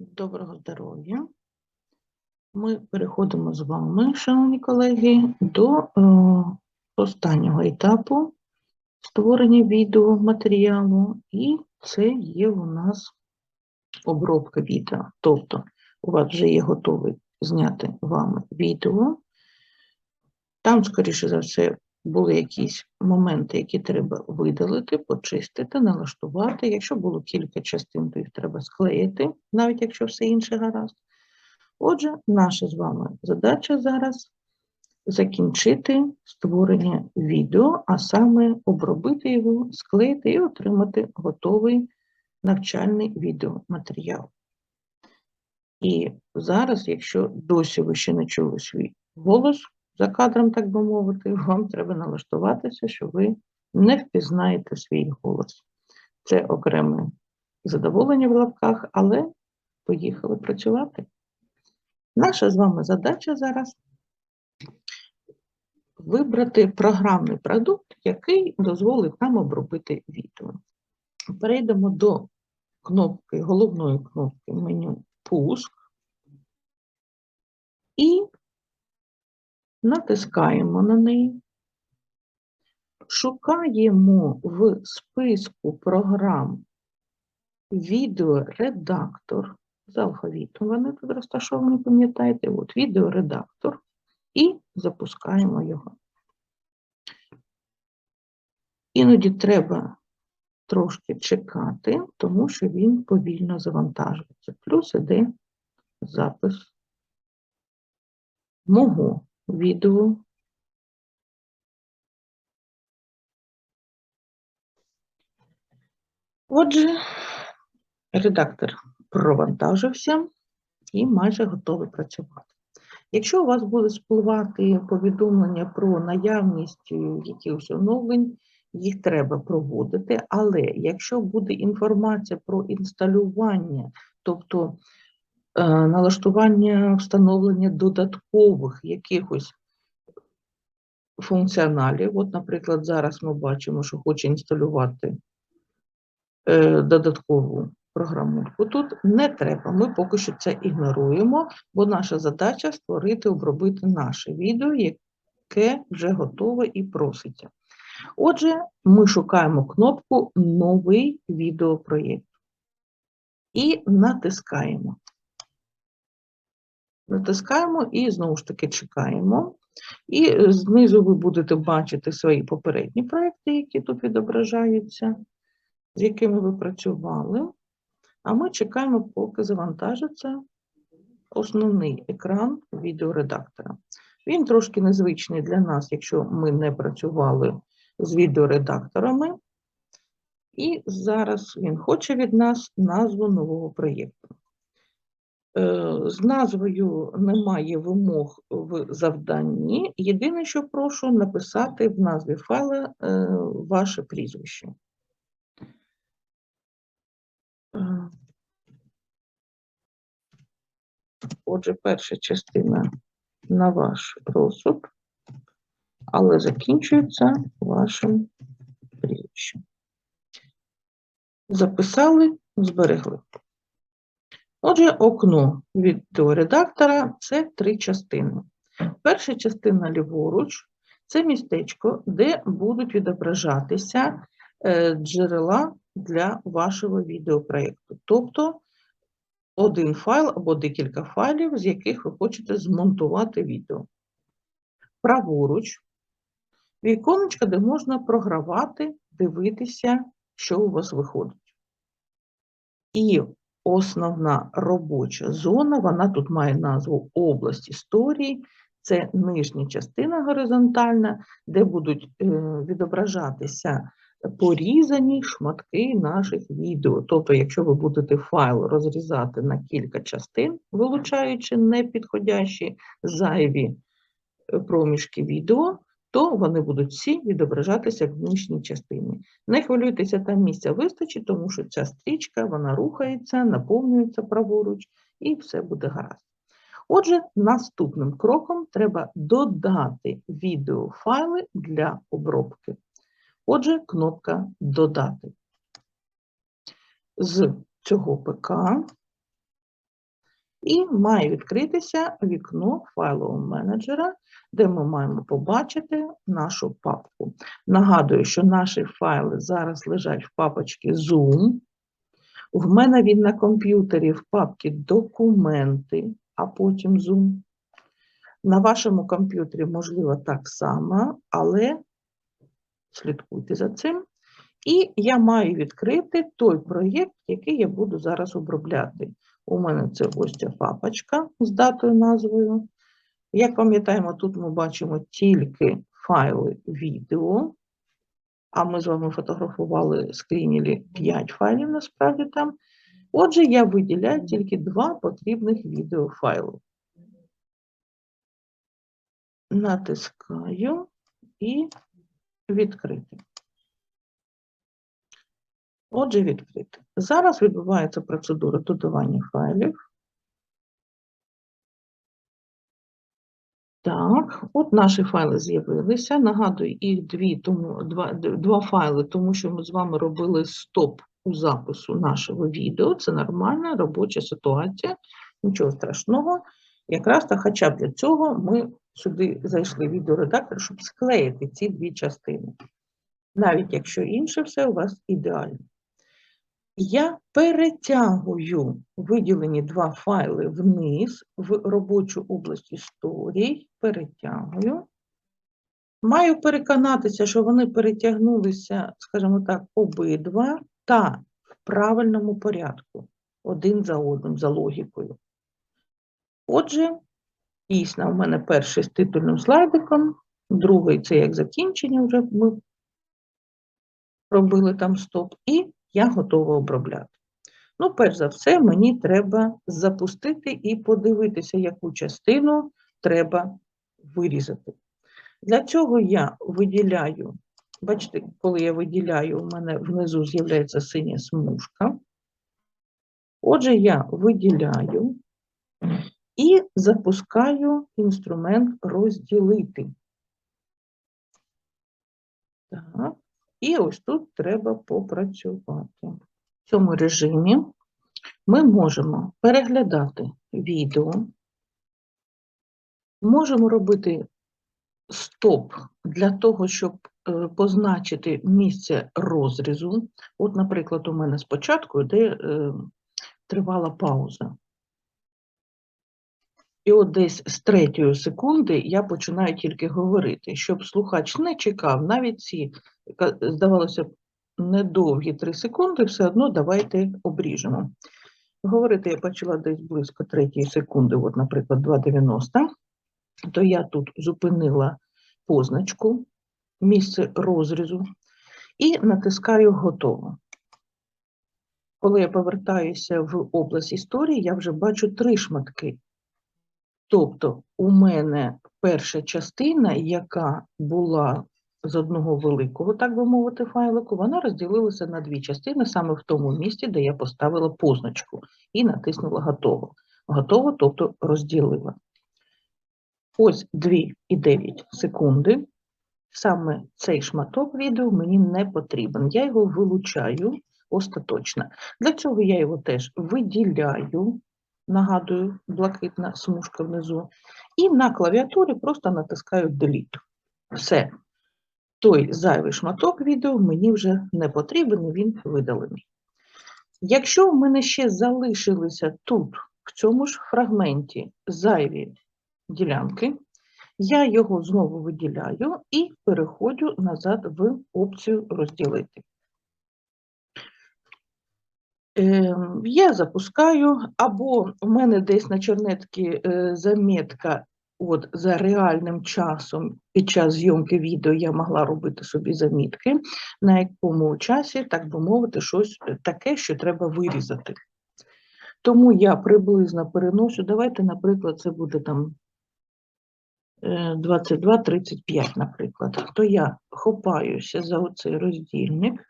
Доброго здоров'я. Ми переходимо з вами, шановні колеги, до е, останнього етапу створення відеоматеріалу, і це є у нас обробка відео. Тобто у вас вже є готове зняти вами відео. Там, скоріше за все, були якісь моменти, які треба видалити, почистити, налаштувати. Якщо було кілька частин, то їх треба склеїти, навіть якщо все інше гаразд. Отже, наша з вами задача зараз закінчити створення відео, а саме обробити його, склеїти і отримати готовий навчальний відеоматеріал. І зараз, якщо досі ви ще не чули свій голос за кадром, так би мовити, вам треба налаштуватися, що ви не впізнаєте свій голос. Це окреме задоволення в лапках, але поїхали працювати. Наша з вами задача зараз вибрати програмний продукт, який дозволить нам обробити відео. Перейдемо до кнопки, головної кнопки меню Пуск і натискаємо на неї. Шукаємо в списку програм відеоредактор з алфавітом. Вони тут розташовані, пам'ятаєте, от відеоредактор, і запускаємо його. Іноді треба трошки чекати, тому що він повільно завантажується. Плюс іде запис мого відео. Отже, редактор провантажився і майже готовий працювати. Якщо у вас буде спливати повідомлення про наявність якихось оновлень, їх треба проводити, але якщо буде інформація про інсталювання, тобто налаштування встановлення додаткових якихось функціоналів, от, наприклад, зараз ми бачимо, що хоче інсталювати е, додаткову програмульку. Тут не треба, ми поки що це ігноруємо, бо наша задача створити, обробити наше відео, яке вже готове і проситься. Отже, ми шукаємо кнопку Новий відеопроєкт і натискаємо. Натискаємо і знову ж таки чекаємо. І знизу ви будете бачити свої попередні проекти, які тут відображаються, з якими ви працювали. А ми чекаємо, поки завантажиться основний екран відеоредактора. Він трошки незвичний для нас, якщо ми не працювали з відеоредакторами. І зараз він хоче від нас назву нового проєкту. Е, З назвою немає вимог в завданні. Єдине, що прошу написати в назві файла е, ваше прізвище. Е, Отже, перша частина на ваш розсуд, але закінчується вашим прізвищем. Записали, зберегли. Отже, окно відеоредактора це три частини. Перша частина ліворуч це містечко, де будуть відображатися е, джерела для вашого відеопроєкту. Тобто один файл або декілька файлів, з яких ви хочете змонтувати відео. Праворуч віконечко, де можна програвати, дивитися, що у вас виходить. І основна робоча зона, вона тут має назву область історії. Це нижня частина горизонтальна, де будуть е, відображатися порізані шматки наших відео. Тобто, якщо ви будете файл розрізати на кілька частин, вилучаючи непідходящі зайві е, проміжки відео, то вони будуть всі відображатися в нижній частині. Не хвилюйтеся, там місця вистачить, тому що ця стрічка вона рухається, наповнюється праворуч, і все буде гаразд. Отже, наступним кроком треба додати відеофайли для обробки. Отже, кнопка Додати. З цього ПК і має відкритися вікно файлового менеджера, де ми маємо побачити нашу папку. Нагадую, що наші файли зараз лежать в папочці Zoom. В мене він на комп'ютері в папці Документи, а потім Zoom. На вашому комп'ютері, можливо, так само, але слідкуйте за цим. І я маю відкрити той проєкт, який я буду зараз обробляти. У мене це ось ця папочка з датою назвою. Як пам'ятаємо, тут ми бачимо тільки файли відео, а ми з вами фотографували, скрінілі 5 файлів насправді там. Отже, я виділяю тільки два потрібних відеофайли. Натискаю і відкрити. Отже, відкрити. Зараз відбувається процедура додавання файлів. Так, от наші файли з'явилися. Нагадую, їх дві, тому, два, два файли, тому що ми з вами робили стоп у запису нашого відео. Це нормальна робоча ситуація, нічого страшного. Якраз та хоча б для цього ми сюди зайшли відеоредактор, щоб склеїти ці дві частини. Навіть якщо інше все у вас ідеально. Я перетягую виділені два файли вниз в робочу область історій, перетягую. Маю переконатися, що вони перетягнулися, скажімо так, обидва та в правильному порядку, один за одним, за логікою. Отже, дійсно, у мене перший з титульним слайдиком, другий це як закінчення, вже ми робили там стоп, і я готова обробляти. Ну, перш за все, мені треба запустити і подивитися, яку частину треба вирізати. Для цього я виділяю, бачите, коли я виділяю, у мене внизу з'являється синя смужка. Отже, я виділяю і запускаю інструмент розділити. Так. І ось тут треба попрацювати. В цьому режимі ми можемо переглядати відео, можемо робити стоп для того, щоб е, позначити місце розрізу. От, наприклад, у мене спочатку йде е, тривала пауза. І от десь з третьої секунди я починаю тільки говорити, щоб слухач не чекав, навіть ці, здавалося б, недовгі 3 секунди, все одно давайте обріжемо. Говорити я почала десь близько третьої секунди, от, наприклад, 2,90, то я тут зупинила позначку, місце розрізу і натискаю готово. Коли я повертаюся в область історії, я вже бачу три шматки. Тобто у мене перша частина, яка була з одного великого, так би мовити, файлику, вона розділилася на дві частини саме в тому місці, де я поставила позначку і натиснула готово. Готово, тобто розділила. Ось 2,9 секунди. Саме цей шматок відео мені не потрібен. Я його вилучаю остаточно. Для цього я його теж виділяю, нагадую, блакитна смужка внизу, і на клавіатурі просто натискаю Delete. Все. Той зайвий шматок відео мені вже не потрібен, він видалений. Якщо в мене ще залишилися тут, в цьому ж фрагменті, зайві ділянки, я його знову виділяю і переходжу назад в опцію розділити. Ем, Я запускаю, або в мене десь на чернетці е, замітка от за реальним часом під час зйомки відео я могла робити собі замітки, на якому часі, так би мовити, щось таке, що треба вирізати. Тому я приблизно переношу, давайте, наприклад, це буде там е, 22-35, наприклад. То я хопаюся за оцей роздільник,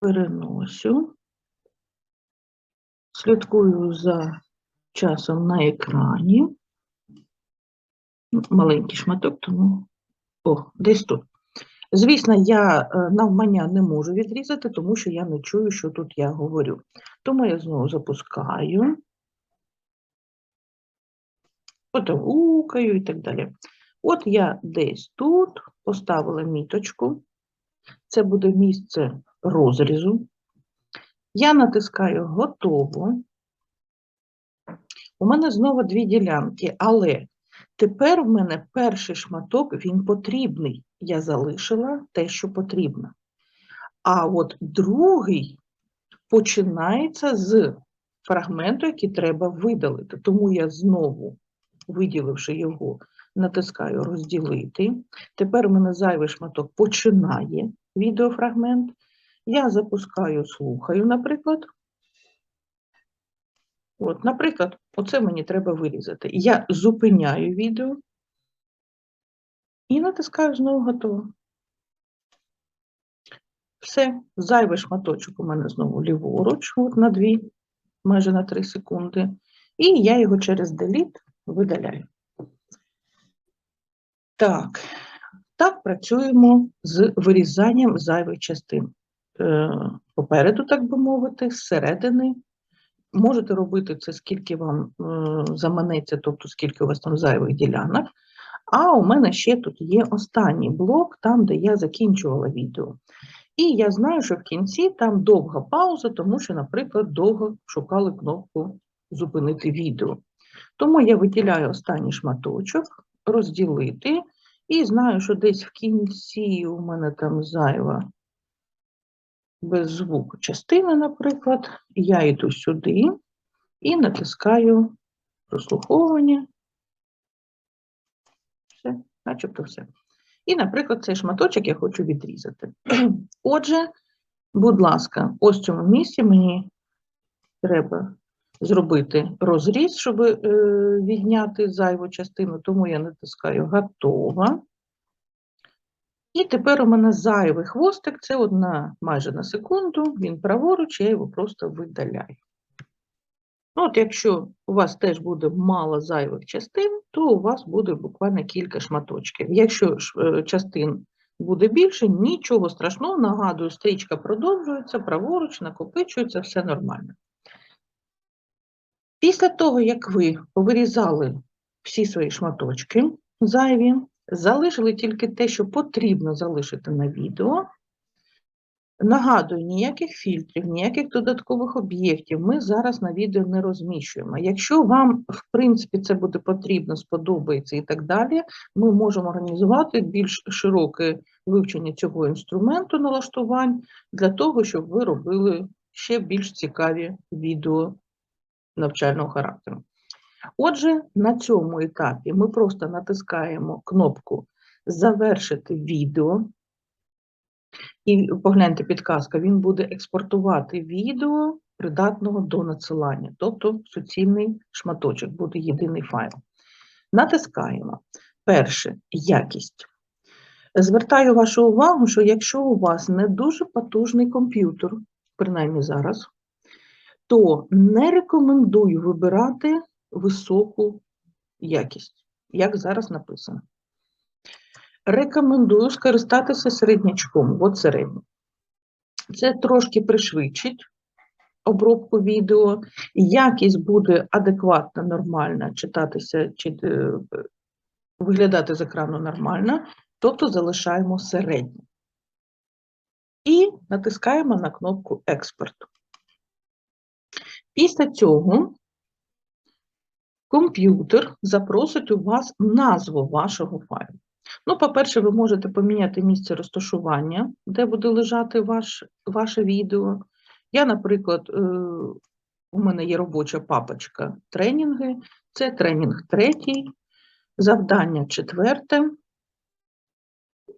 переносю, слідкую за часом на екрані. Ну, Маленький шматок, тому о, десь тут. Звісно, я е, навмання не можу відрізати, тому що я не чую, що тут я говорю. Тому я знову запускаю. потовукаю і так далі. От я десь тут поставила міточку. Це буде місце розрізу. Я натискаю готово. У мене знову дві ділянки, але тепер в мене перший шматок, він потрібний. Я залишила те, що потрібно. А от другий починається з фрагменту, який треба видалити. Тому я знову, виділивши його, натискаю розділити. Тепер у мене зайвий шматок починає відеофрагмент. Я запускаю, слухаю, наприклад. От, наприклад, оце мені треба вирізати. Я зупиняю відео і натискаю знову готово. Все, зайвий шматочок у мене знову ліворуч, от на 2, майже на 3 секунди. І я його через Delete видаляю. Так, так працюємо з вирізанням зайвих частин. Е, Попереду, так би мовити, зсередини. Можете робити це, скільки вам е, заманеться, тобто скільки у вас там зайвих ділянок. А у мене ще тут є останній блок, там, де я закінчувала відео. І я знаю, що в кінці там довга пауза, тому що, наприклад, довго шукали кнопку зупинити відео. Тому я виділяю останній шматочок, розділити, і знаю, що десь в кінці у мене там зайва без звуку частина, наприклад. Я йду сюди і натискаю прослуховування. Все, начебто все. І, наприклад, цей шматочок я хочу відрізати. Отже, будь ласка, ось в цьому місці мені треба зробити розріз, щоб е, відняти зайву частину, тому я натискаю готово. І тепер у мене зайвий хвостик, це одна майже на секунду, він праворуч, я його просто видаляю. Ну, От якщо у вас теж буде мало зайвих частин, то у вас буде буквально кілька шматочків. Якщо е, частин буде більше, нічого страшного, нагадую, стрічка продовжується, праворуч, накопичується, все нормально. Після того, як ви повирізали всі свої шматочки зайві, залишили тільки те, що потрібно залишити на відео. Нагадую, ніяких фільтрів, ніяких додаткових об'єктів ми зараз на відео не розміщуємо. Якщо вам, в принципі, це буде потрібно, сподобається і так далі, ми можемо організувати більш широке вивчення цього інструменту налаштувань для того, щоб ви робили ще більш цікаві відео навчального характеру. Отже, на цьому етапі ми просто натискаємо кнопку Завершити відео. І погляньте підказка, він буде експортувати відео придатного до надсилання, тобто суцільний шматочок, буде єдиний файл. Натискаємо. Перше якість. Звертаю вашу увагу, що якщо у вас не дуже потужний комп'ютер, принаймні зараз, то не рекомендую вибирати високу якість, як зараз написано. Рекомендую скористатися середнячком, от середній. Це трошки пришвидшить обробку відео, якість буде адекватна, нормальна, читатися чи е, виглядати з екрану нормально, тобто залишаємо середнє. І натискаємо на кнопку Експорт. Після цього комп'ютер запросить у вас назву вашого файлу. Ну, по-перше, ви можете поміняти місце розташування, де буде лежати ваш, ваше відео. Я, наприклад, е, у мене є робоча папочка тренінги, це тренінг третій, завдання четверте.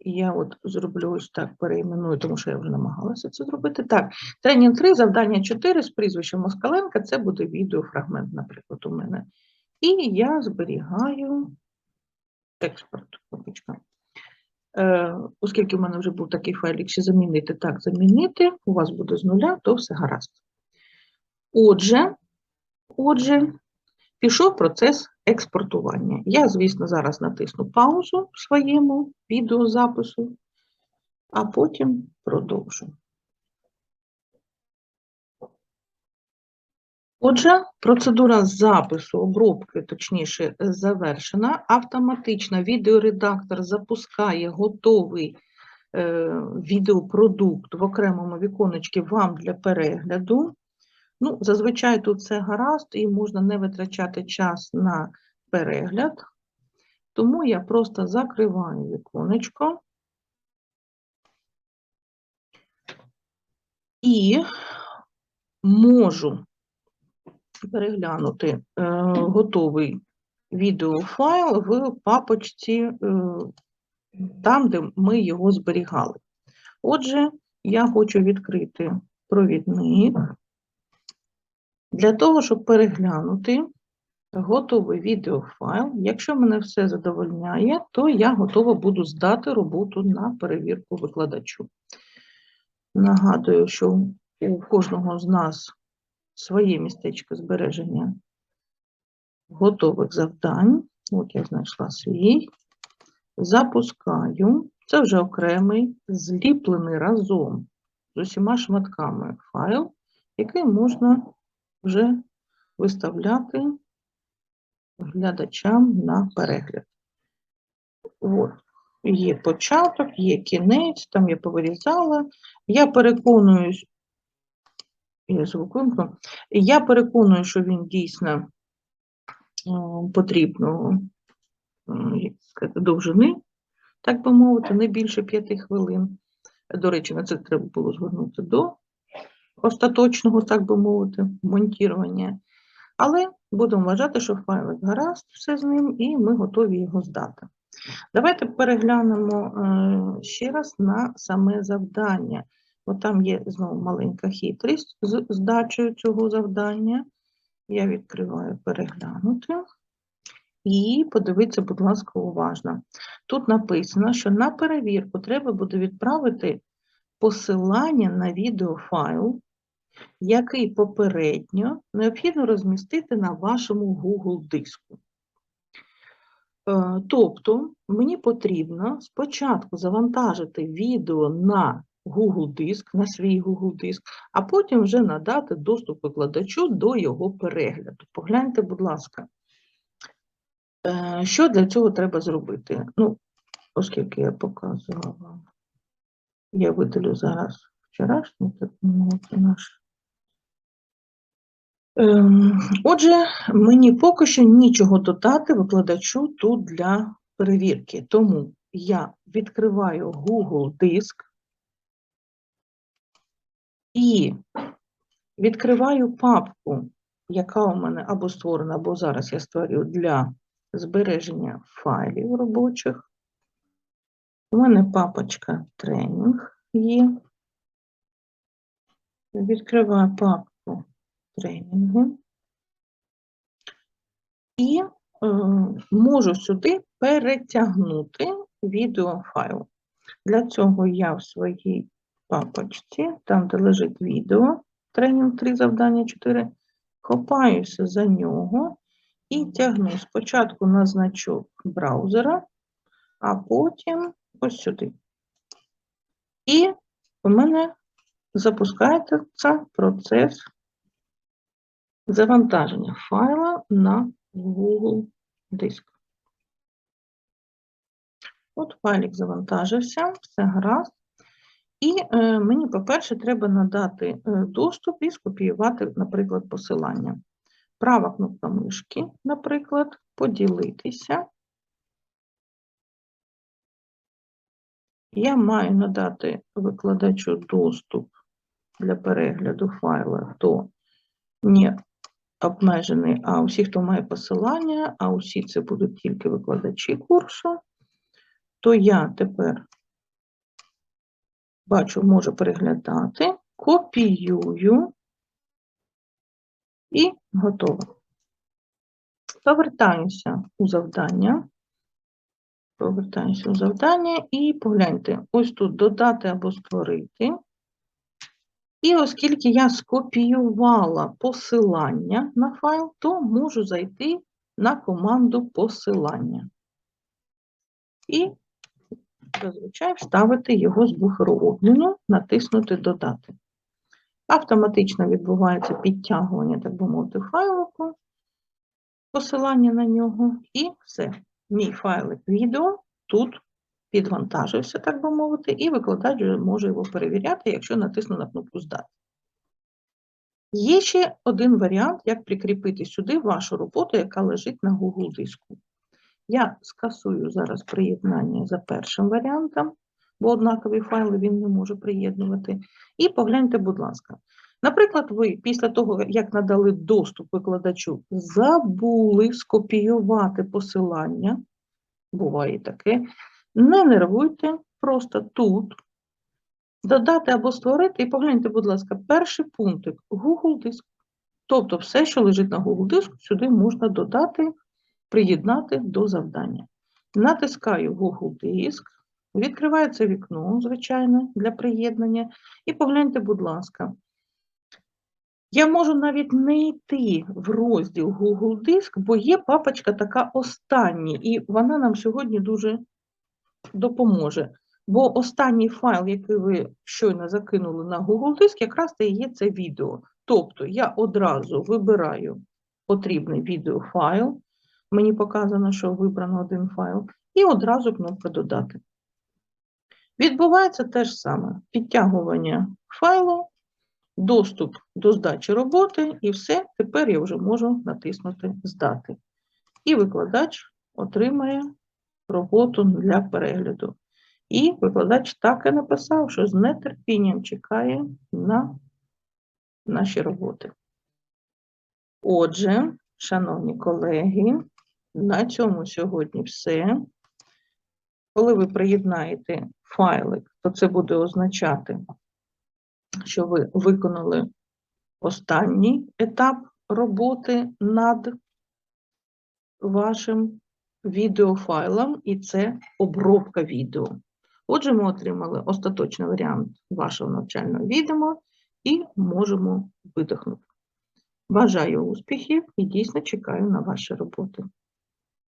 Я от зроблю ось так, переіменую, тому що я вже намагалася це зробити. Так, тренінг 3, завдання 4 з прізвищем Москаленка, це буде відеофрагмент, наприклад, у мене. І я зберігаю експорт. Е, Оскільки в мене вже був такий файлик, ще замінити, так, замінити, у вас буде з нуля, то все гаразд. Отже, отже, пішов процес експортування. Я, звісно, зараз натисну паузу в своєму відеозапису, а потім продовжу. Отже, процедура запису, обробки, точніше, е, завершена. Автоматично відеоредактор запускає готовий е, відеопродукт в окремому віконечці вам для перегляду. Ну, зазвичай тут все гаразд і можна не витрачати час на перегляд. Тому я просто закриваю віконечко. І можу переглянути е, готовий відеофайл в папочці, е, там, де ми його зберігали. Отже, я хочу відкрити провідник для того, щоб переглянути готовий відеофайл. Якщо мене все задовольняє, то я готова буду здати роботу на перевірку викладачу. Нагадую, що у кожного з нас своє містечко збереження готових завдань. От я знайшла свій. Запускаю. Це вже окремий, зліплений разом з усіма шматками файл, який можна вже виставляти глядачам на перегляд. От. Є початок, є кінець, там я повирізала. Я переконуюсь, я звук вимкну. Я переконую, що він дійсно е, потрібно сказати, довжини, так би мовити, не більше п'яти хвилин. До речі, на це треба було звернути до остаточного, так би мовити, монтірування. Але будемо вважати, що файлик гаразд, все з ним, і ми готові його здати. Давайте переглянемо е, ще раз на саме завдання. От там є знову маленька хитрість з здачею цього завдання. Я відкриваю переглянути. І подивіться, будь ласка, уважно. Тут написано, що на перевірку треба буде відправити посилання на відеофайл, який попередньо необхідно розмістити на вашому Google диску. Е, Тобто, мені потрібно спочатку завантажити відео на Google диск, на свій Google диск, а потім вже надати доступ викладачу до його перегляду. Погляньте, будь ласка, Е, що для цього треба зробити? Ну, оскільки я показувала вам, я видалю зараз вчорашній, так мовити, наш. Ем, Отже, мені поки що нічого додати викладачу тут для перевірки. Тому я відкриваю Google диск і відкриваю папку, яка у мене або створена, або зараз я створюю для збереження файлів робочих. У мене папочка тренінг є. Відкриваю папку тренінги і е, можу сюди перетягнути відеофайл. Для цього я в своїй папочці, там, де лежить відео, тренінг 3 завдання 4, хопаюся за нього і тягну спочатку на значок браузера, а потім ось сюди. І у мене запускається процес завантаження файла на Google диск. От файлик завантажився, все гаразд. І е, мені, по-перше, треба надати е, доступ і скопіювати, наприклад, посилання. Права кнопка мишки, наприклад, поділитися. Я маю надати викладачу доступ для перегляду файла, хто не обмежений, а усі, хто має посилання, а усі це будуть тільки викладачі курсу, то я тепер бачу, можу переглядати, копіюю і готово. Повертаюся у завдання. Повертаюся у завдання і погляньте, ось тут додати або створити. І оскільки я скопіювала посилання на файл, то можу зайти на команду посилання. І зазвичай вставити його з буферу обміну, натиснути Додати. Автоматично відбувається підтягування, так би мовити, файлику, посилання на нього, і все. Мій файлик відео тут підвантажився, так би мовити, і викладач може його перевіряти, якщо натисну на кнопку Здати. Є ще один варіант, як прикріпити сюди вашу роботу, яка лежить на Google диску. Я скасую зараз приєднання за першим варіантом, бо однакові файли він не може приєднувати. І погляньте, будь ласка. Наприклад, ви після того, як надали доступ викладачу, забули скопіювати посилання, буває таке, не нервуйте, просто тут додати або створити, і погляньте, будь ласка, перший пунктик Google диск. Тобто все, що лежить на Google диску, сюди можна додати, приєднати до завдання. Натискаю Google диск, відкривається вікно, звичайно, для приєднання. І погляньте, будь ласка. Я можу навіть не йти в розділ Google Диск, бо є папочка така остання, і вона нам сьогодні дуже допоможе. Бо останній файл, який ви щойно закинули на Google Диск, якраз це і є це відео. Тобто я одразу вибираю потрібний відеофайл, мені показано, що вибрано один файл, і одразу кнопка Додати. Відбувається те ж саме: підтягування файлу, доступ до здачі роботи, і все, тепер я вже можу натиснути Здати. І викладач отримає роботу для перегляду. І викладач так і написав, що з нетерпінням чекає на наші роботи. Отже, шановні колеги, на цьому сьогодні все. Коли ви приєднаєте файлик, то це буде означати, що ви виконали останній етап роботи над вашим відеофайлом, і це обробка відео. Отже, ми отримали остаточний варіант вашого навчального відео і можемо видихнути. Бажаю успіхів і дійсно чекаю на ваші роботи.